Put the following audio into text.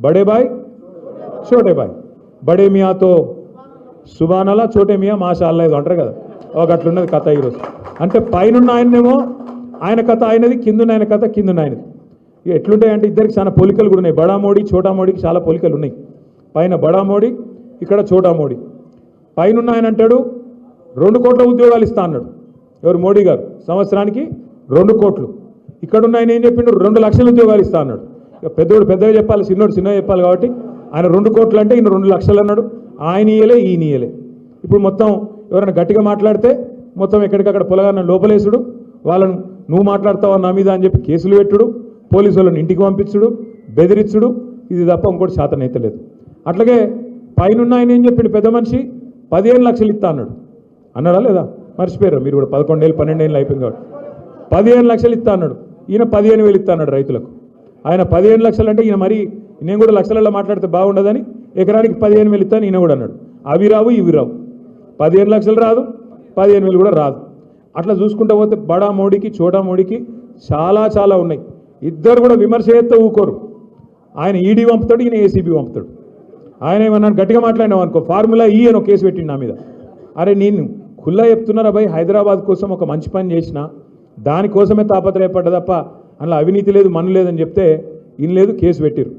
బడే బాయ్ చోటే బాయ్ బడే మియాతో సుబానలా చోటే మియా మాషా అల్లా అంటారు కదా ఒక అట్లున్నది కథ ఈరోజు. అంటే పైనున్న ఆయనేమో ఆయన కథ ఆయనది కిందున్న ఆయన కథ కిందున్న ఆయనది. ఇక ఎట్లుంటాయంటే ఇద్దరికి చాలా పోలికలు కూడా ఉన్నాయి. బడా మోడీ చోటా మోడీకి చాలా పోలికలు ఉన్నాయి. పైన బడా మోడీ ఇక్కడ చోటా మోడీ పైనున్న ఆయన అంటాడు రెండు కోట్ల ఉద్యోగాలు ఇస్తా అన్నాడు. ఎవరు? మోడీ గారు. సంవత్సరానికి రెండు కోట్లు. ఇక్కడున్న ఆయన ఏం చెప్పిండు? రెండు లక్షల ఉద్యోగాలు ఇస్తా అన్నాడు. పెద్దోడు పెద్దగా చెప్పాలి చిన్నోడు చిన్నగా చెప్పాలి కాబట్టి ఆయన రెండు కోట్లు అంటే ఈయన రెండు లక్షలు అన్నాడు. ఆయన ఇయ్యలే ఈయన ఇయ్యలే. ఇప్పుడు మొత్తం ఎవరైనా గట్టిగా మాట్లాడితే మొత్తం ఎక్కడికక్కడ పొలగాన్న లోపలేసుడు. వాళ్ళను నువ్వు మాట్లాడతావా నా మీద అని చెప్పి కేసులు పెట్టుడు. పోలీసు వాళ్ళని ఇంటికి పంపించుడు బెదిరించుడు ఇది తప్ప ఇంకోటి శాతం అయితే లేదు. అట్లాగే పైన ఆయన ఏం చెప్పిండు? పెద్ద మనిషి పదిహేను లక్షలు ఇస్తా అన్నాడు. అన్నాడా లేదా? మర్చిపోయారు మీరు కూడా పదకొండేళ్ళు పన్నెండేళ్ళు అయిపోయింది కాబట్టి. పదిహేను లక్షలు ఇస్తా అన్నాడు. ఈయన పదిహేను వేలు ఇస్తా అన్నాడు రైతులకు. ఆయన పదిహేను లక్షలు అంటే ఈయన మరి నేను కూడా లక్షలలో మాట్లాడితే బాగుండదని ఎకరానికి పదిహేను వేలు ఇస్తాను ఈయన కూడా అన్నాడు. అవి రావు ఇవి రావు. పదిహేను లక్షలు రాదు పదిహేను వేలు కూడా రాదు. అట్లా చూసుకుంటూ పోతే బడా మోడీకి చోటా మోడీకి చాలా చాలా ఉన్నాయి. ఇద్దరు కూడా విమర్శ చేస్తే ఊకోరు. ఆయన ఈడీ పంపుతాడు ఈయన ఏసీబీ పంపుతాడు. ఆయన ఏమన్నా గట్టిగా మాట్లాడినావు అనుకో ఫార్ములా ఈ అని ఒక కేసు పెట్టిండు నా మీద. అరే నేను కుల్లా చెప్తున్నారా భయ్? హైదరాబాద్ కోసం ఒక మంచి పని చేసిన దానికోసమే తాపత్రయపడ్డ తప్ప అందులో అవినీతి లేదు మన్ను లేదని చెప్తే ఇన్ లేదు కేసు పెట్టిరు